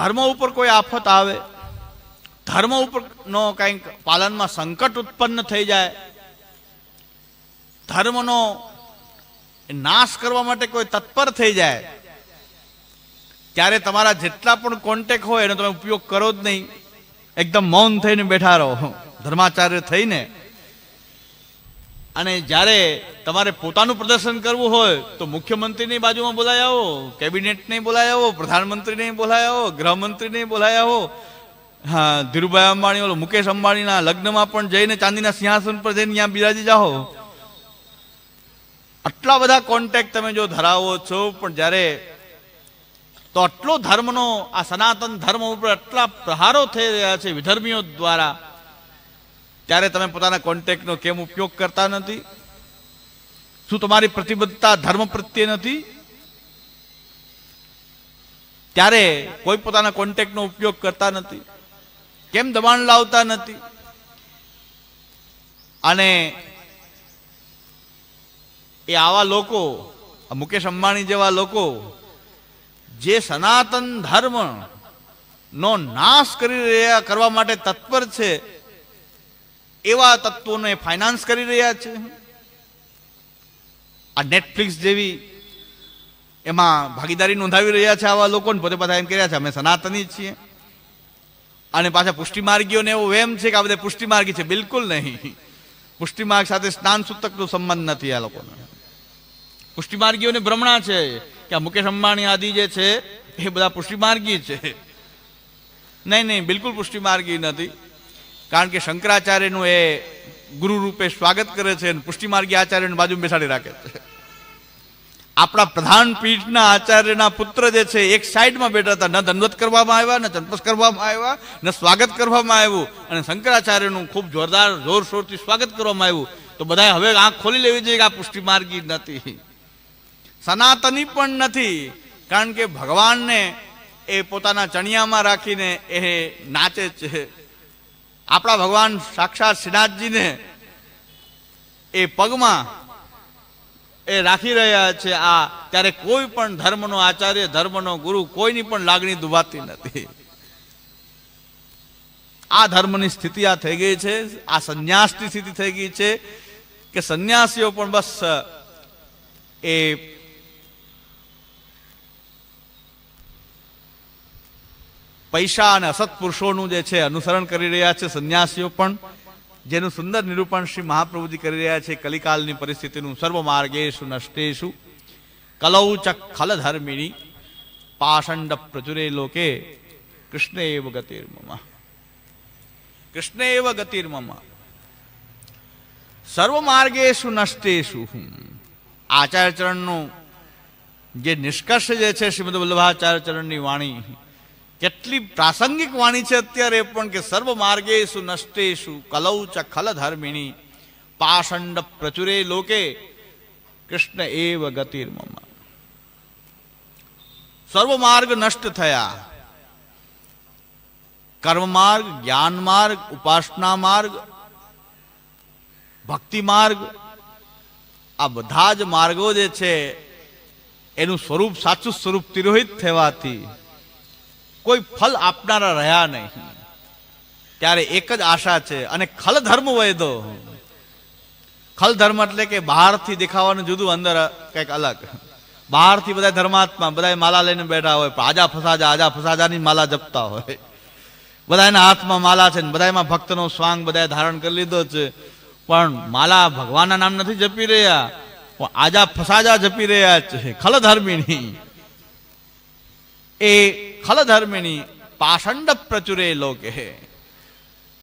ધર્મ ઉપર કોઈ આફત આવે, ધર્મ ઉપર નો કંઈક પાલનમાં સંકટ ઉત્પન્ન થઈ જાય, ધર્મનો નાશ કરવા માટે કોઈ તત્પર થઈ જાય, ત્યારે તમારા જેટલા પણ કોન્ટેક હોય એનો તમે ઉપયોગ કરો જ નહીં. એકદમ મૌન થઈને બેઠા રહો. ધર્માચાર્ય થઈને અને જ્યારે તમારે પોતાનું પ્રદર્શન કરવું હોય, તો મુખ્યમંત્રીની બાજુમાં બોલાય આવો, કેબિનેટને બોલાય આવો, પ્રધાનમંત્રીને બોલાય આવો, ગૃહમંત્રીને બોલાય આવો. હા, ધીરુભાઈ અંબાણી, ઓલો મુકેશ અંબાણીના લગ્નમાં પણ જઈને ચાંદીના સિંહાસન પર જઈને ત્યાં બિરાજી જાઓ. આટલા બધા કોન્ટેક્ટ તમે જો ધરાવો છો, પણ જ્યારે તો આટલો ધર્મનો, આ સનાતન ધર્મ ઉપર આટલા પ્રહારો થઈ રહ્યા છે વિધર્મીઓ દ્વારા ત્યારે તમે પોતાના કોન્ટેક્ટનો કેમ ઉપયોગ કરતા નથી? શું તમારી પ્રતિબદ્ધતા ધર્મ પ્રત્યે નથી? ત્યારે કોઈ પોતાના કોન્ટેક્ટનો ઉપયોગ કરતા નથી. કેમ દબાણ લાવતા નથી? અને એ આવા લોકો મુકેશ અંબાણી જેવા લોકો, જે સનાતન ધર્મનો નાશ કરી રહ્યા, કરવા માટે તત્પર છે એવા તત્વોને ફાઇનાન્સ કરી રહ્યા છે. આ નેટફ્લિક્સ જેવી એમાં ભાગીદારી નોંધાવી રહ્યા છે આવા લોકોને. પોતે બધા એમ કહી રહ્યા છે, અમે સનાતની છીએ. અને પાછા પુષ્ટિમાર્ગીઓને એવો વેમ છે કે આ બધા પુષ્ટિમાર્ગી છે. બિલકુલ નહીં. પુષ્ટિમાર્ગ સાથે સ્નાન સૂતકનો સંબંધ નથી આ લોકોને. પુષ્ટિમાર્ગીઓને ભ્રમણા છે કે આ મુકેશ અંબાણી આદિ જે છે, એ બધા પુષ્ટિમાર્ગી છે. નહીં નહીં, બિલકુલ પુષ્ટિમાર્ગી નથી. કારણ કે શંકરાચાર્યનું એ ગુરુ રૂપે સ્વાગત કરે છે અને પુષ્ટિમાર્ગી આચાર્યને બાજુમાં બેસાડી રાખે છે. આપણા પ્રધાન પીઠના આચાર્યના પુત્ર જે છે, એક સાઈડમાં બેઠા હતા. ન દંડવત કરવામાં આવ્યા, ન ચંપસ કરવામાં આવ્યા, ન સ્વાગત કરવામાં આવ્યું અને શંકરાચાર્યનું ખૂબ જોરદાર જોરશોરથી સ્વાગત કરવામાં આવ્યું. તો બધાએ હવે આંખ ખોલી લેવી જોઈએ કે આ પુષ્ટિમાર્ગી નથી. સનાતની પણ નથી, કારણ કે ભગવાનને એ પોતાના ચણિયામાં રાખીને એ નાચે છે. આપણા ભગવાન સાક્ષાત શ્રીનાથજીને એ પગમાં એ રાખી રહ્યા છે આ, ત્યારે કોઈ પણ ધર્મનો આચાર્ય, ધર્મનો ગુરુ કોઈની પણ લાગણી દુભાતી નથી. આ ધર્મની સ્થિતિ આ થઈ ગઈ છે, આ સંન્યાસની સ્થિતિ થઈ ગઈ છે, કે સંન્યાસીઓ પણ બસ એ પૈસા અને અસત્પુરુષોનું જે છે અનુસરણ કરી રહ્યા છે, સંન્યાસીઓ પણ, જેનું સુંદર નિરૂપણ શ્રી મહાપ્રભુજી કરી રહ્યા છે, કલિકાલની પરિસ્થિતિનું સર્વ માર્ગેશુ નષ્ટેશુ. કલૌ ચ ખલ ધર્મિણી પાષંડ પ્રચુરે લોકે કૃષ્ણ એવ ગતિર્મમ કૃષ્ણ એવ ગતિર્મમ સર્વ માર્ગેશુ નષ્ટેશુ આચાર્યચરણનું જે નિષ્કર્ષ જે છે, શ્રીમદ વલ્લભાચાર્ય ચરણની વાણી કેટલી પ્રાસંગિક વાણી છે અત્યારે પણ કે સર્વ માર્ગેશુ નષ્ટેશુ કલૌ ચ ખલ ધર્મિણી, પાષંડ પ્રચુરે લોકે કૃષ્ણ એવ ગતિર્મમ સર્વ માર્ગ નષ્ટ થયા. કર્મ માર્ગ, જ્ઞાન માર્ગ, ઉપાસના માર્ગ, ભક્તિ માર્ગ, આ બધા જ માર્ગો જે છે, એનું સ્વરૂપ સાચું સ્વરૂપ તિરોહિત થવાથી કોઈ ફલ આપનારા રહ્યા નહીં. ત્યારે એક જ આશા છે, અને ખલ ધર્મ વૈદો. ખલ ધર્મ એટલે કે બહારથી દેખાવાનું જુદું, અંદર કંઈક અલગ. બહારથી બધા ધર્માત્મા, બધા માલા લઈને બેઠા હોય પણ આજા ફસાજા, આજા ફસાજાની માલા જપતા હોય. બધા એના હાથમાં માલા છે ને, બધા ભક્તનો સ્વાંગ બધા ધારણ કરી લીધો છે. પણ માલા ભગવાનના નામ નથી જપી રહ્યા, પણ આજા ફસાજા જપી રહ્યા છે ખલ ඒ කලධර්මිණී පාෂණ්ඩ ප්‍රචුරේ ලෝකෙහේ.